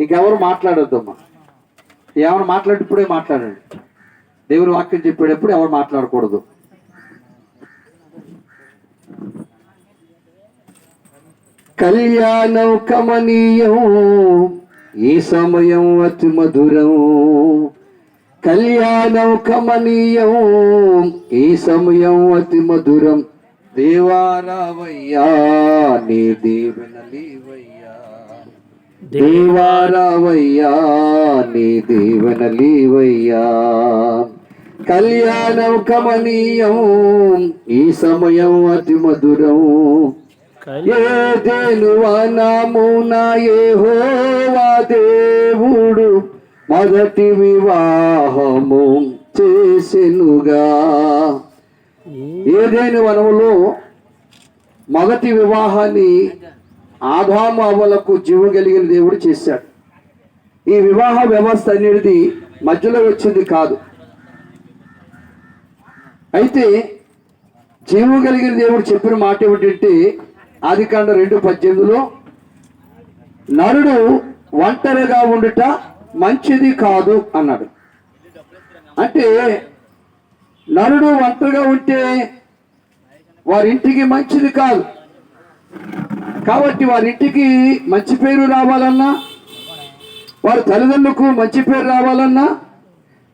ఇంకెవరు మాట్లాడొద్దమ్మా. ఎవరు మాట్లాడేటప్పుడే మాట్లాడండి. దేవుని వాక్యం చెప్పేటప్పుడు ఎవరు మాట్లాడకూడదు. కళ్యాణం కమనీయం ఈ సమయం అతి మధురం. కళ్యాణం కమనీయం ఈ సమయం అతి మధురం. దేవారావయ్యా నీ దేవనలీవయ్యా దేవారావయ్యా నీ దీవెనలీవయ్యా. కళ్యాణం కమనీయం ఈ సమయం అతి మధురం ఏదేను వనమున యెహోవా దేవుడు మొదటి వివాహము చేసెనుగా. ఏదేను వనములో మొదటి వివాహాన్ని ఆదాము అవ్వలకు జీవం కలిగిన దేవుడు చేశాడు. ఈ వివాహ వ్యవస్థ అనేది మధ్యలో వచ్చింది కాదు. అయితే జీవం కలిగిన దేవుడు చెప్పిన మాట ఏమిటంటే ఆది కాండ రెండు పద్దెనిమిదిలో నరుడు ఒంటరిగా ఉండుట మంచిది కాదు అన్నాడు. అంటే నరుడు ఒంటరిగా ఉంటే వారింటికి మంచిది కాదు. కాబట్టి వారింటికి మంచి పేరు రావాలన్నా వారి తల్లిదండ్రులకు మంచి పేరు రావాలన్నా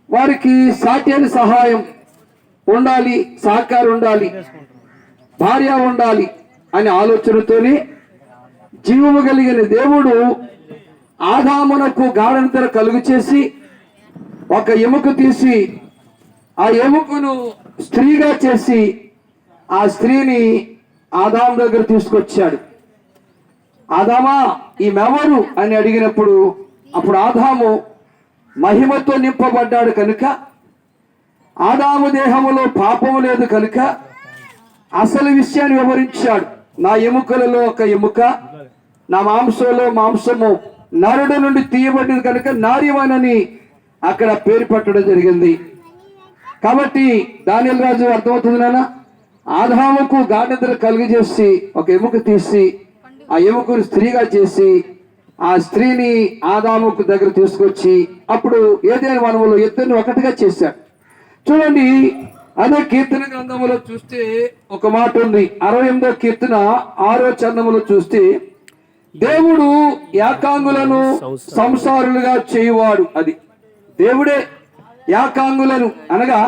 వారికి సాటి సహాయం ఉండాలి సహకారం ఉండాలి భార్య ఉండాలి అనే ఆలోచనతోనే జీవము కలిగిన దేవుడు ఆదామునకు గాఢంతర కలుగు చేసి ఒక ఎముక తీసి ఆ ఎముకను స్త్రీగా చేసి ఆ స్త్రీని ఆదాము దగ్గర తీసుకొచ్చాడు. ఆదామా ఈమెవరు అని అడిగినప్పుడు అప్పుడు ఆదాము మహిమతో నింపబడ్డాడు కనుక ఆదాము దేహములో పాపము లేదు కనుక అసలు విషయాన్ని వివరించాడు. నా ఎముకలలో ఒక ఎముక నా మాంసంలో మాంసము నరుడు నుండి తీయబడింది కనుక నార్యమనని అక్కడ పేరు పెట్టడం జరిగింది. కాబట్టి దానియల్ రాజు అర్థమవుతుంది నాన్న ఆదాముకు గాఢంతర కలిగజేసి ఒక ఎముక తీసి ఆ యువకుని స్త్రీగా చేసి ఆ స్త్రీని ఆదాముకు దగ్గర తీసుకొచ్చి అప్పుడు ఏదైనా వనములో ఇద్దరిని ఒకటిగా చేశాడు. చూడండి అదే కీర్తన గ్రంథములో చూస్తే ఒక మాట ఉంది. అరవై ఎనిమిదో కీర్తన ఆరో చందములో చూస్తే దేవుడు యాకాంగులను సంసారులుగా చేయువాడు. అది దేవుడే యాకాంగులను అనగా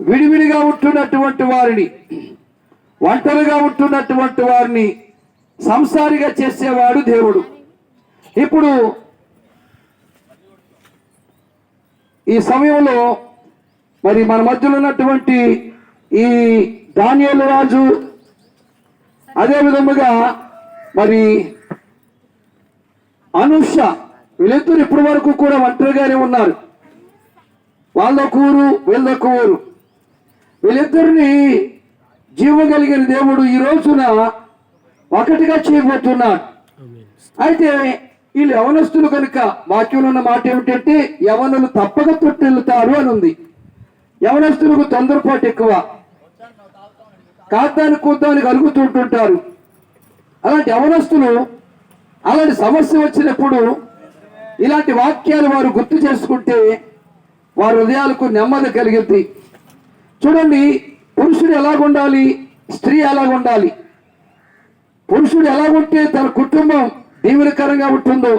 విడివిడిగా ఉంటున్నటువంటి వారిని ఒంటరిగా ఉంటున్నటువంటి వారిని సంసారిగా చేసేవాడు దేవుడు. ఇప్పుడు ఈ సమయంలో మరి మన మధ్యలో ఉన్నటువంటి ఈ ధాన్యాల రాజు అదే విధముగా మరి అనుష వీళ్ళిద్దరు ఇప్పటి వరకు కూడా ఒంటరిగానే ఉన్నారు. వాళ్ళొక ఊరు వీళ్ళొక ఊరు వీళ్ళిద్దరిని జీవగలిగిన దేవుడు ఈ రోజున ఒకటిగా చేయబోతున్నాడు అయితే వీళ్ళు యవనస్తులు కనుక వాక్యంలో ఉన్న మాట ఏమిటంటే యవనులు తప్పక తొట్టెళ్తారు అని ఉంది యవనస్తులకు తొందరపాటు ఎక్కువ. కాతాన్ని కూతానికి అలుగుతుంటుంటారు అలాంటి యవనస్తులు అలాంటి సమస్య వచ్చినప్పుడు ఇలాంటి వాక్యాలు వారు గుర్తు చేసుకుంటే వారి హృదయాలకు నెమ్మది కలిగింది. చూడండి పురుషుడు ఎలాగుండాలి? స్త్రీ ఎలాగుండాలి? పురుషుడు ఎలాగుంటే తన కుటుంబం దీవెనకరంగా ఉంటుందో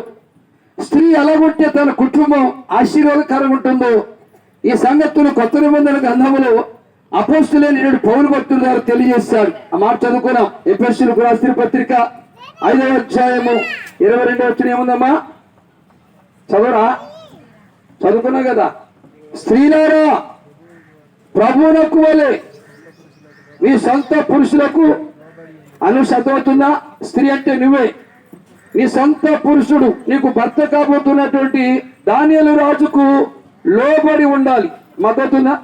స్త్రీ ఎలాగుంటే తన కుటుంబం ఆశీర్వాదకరంగా ఉంటుందో ఈ సంగతులు కొత్త నిబంధన గ్రంథములో అపోస్తులైన ఏడు పౌరు భక్తుల ద్వారా తెలియజేస్తాడు ఆ మాట చదువుకున్నాం. ఎపిఎస్సీలు కూడా స్త్రీ పత్రిక ఐదవ అధ్యాయము ఇరవై రెండవ వచ్చిన ఏముందమ్మా? చదవరా? చదువుకున్నాం కదా. స్త్రీలారా ప్రభువునకు వలె మీ సొంత పురుషులకు అను చదువుతున్న స్త్రీ అంటే నువ్వే. నీ సొంత పురుషుడు నీకు భర్త కాబోతున్నటువంటి దానియలు రాజుకు లోబడి ఉండాలి. మద్దతుందా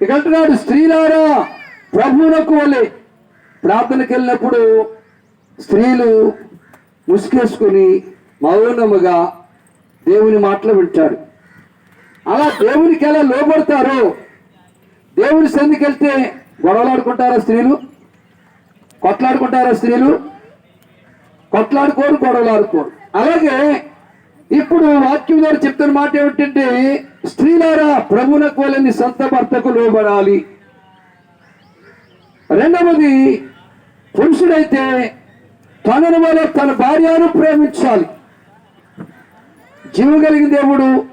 ఇకంటున్నాడు స్త్రీలారా ప్రభువునకు వలె ప్రార్థనకి వెళ్ళినప్పుడు స్త్రీలు ముసుకేసుకుని మౌనముగా దేవుని మాటలు వింటాడు అలా దేవునికి ఎలా లోబడతారో దేవుని సంధికి వెళ్తే గొడవలాడుకుంటారా స్త్రీలు? కొట్లాడుకుంటారా స్త్రీలు? కొట్లాడుకోరు గొడవలాడుకోరు. అలాగే ఇప్పుడు వాక్యం గారు చెప్తున్న మాట ఏమిటంటే స్త్రీలారా ప్రభునకు వాళ్ళని సొంత భర్తకు లోబడాలి. రెండవది పురుషుడైతే తనను వల్ల తన భార్యను ప్రేమించాలి. జీవగలిగిన దేవుడు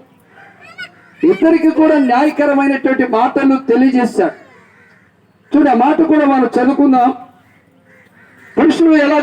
ఇద్దరికి కూడా న్యాయకరమైనటువంటి మాటలు తెలియజేశాడు. చూడు ఆ మాట కూడా మనం చదువుకుందాం. మనుషులు ఎలా